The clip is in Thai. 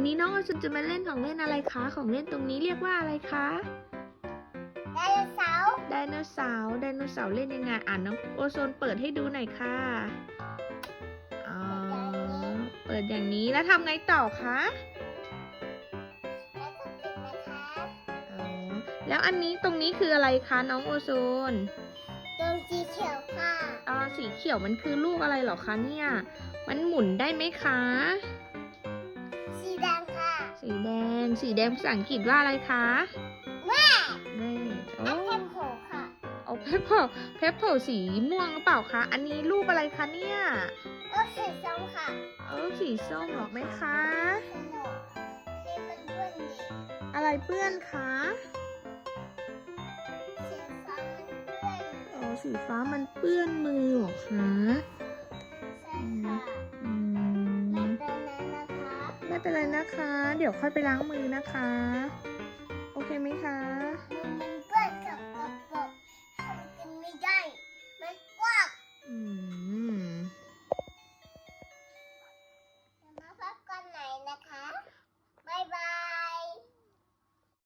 วันนี้น้องโอซุนจะมาเล่นของเล่นอะไรคะ ของเล่นตรงนี้เรียกว่าอะไรคะ ไดโนเสาร์ไดโนเสาร์ไดโนเสาร์เล่นยังไงอ่านน้องโอโซนเปิดให้ดูหน่อยค่ะ อ๋อ เปิดอย่างนี้แล้วทำไงต่อคะ แล้วก็ปิดนะคะอ๋อ แล้วอันนี้ตรงนี้คืออะไรคะน้องโอโซนตรงสีเขียวค่ะอ่าสีเขียวมันคือลูกอะไรเหรอคะเนี่ย มันหมุนได้ไหมคะสีแดงค่ะ สีแดง สีแดงภาษาอังกฤษว่าอะไรคะแม่เร่โอ้แอปเปิลโผค่ะเอาเพปเปอร์เพปเปอร์สีม่วงหรือเปล่าคะ อันนี้รูปอะไรคะเนี่ยโอ้สีส้มค่ะเออสีส้มหรอไหมคะสนุกที่มันเพื่อนดีอะไรเปื้อนคะสีฟ้ามันเพื่อนอ๋อสีฟ้ามันเปื้อนมือเหรอคะ ไม่เป็นไรนะคะ เดี๋ยวค่อยไปล้างมือนะคะ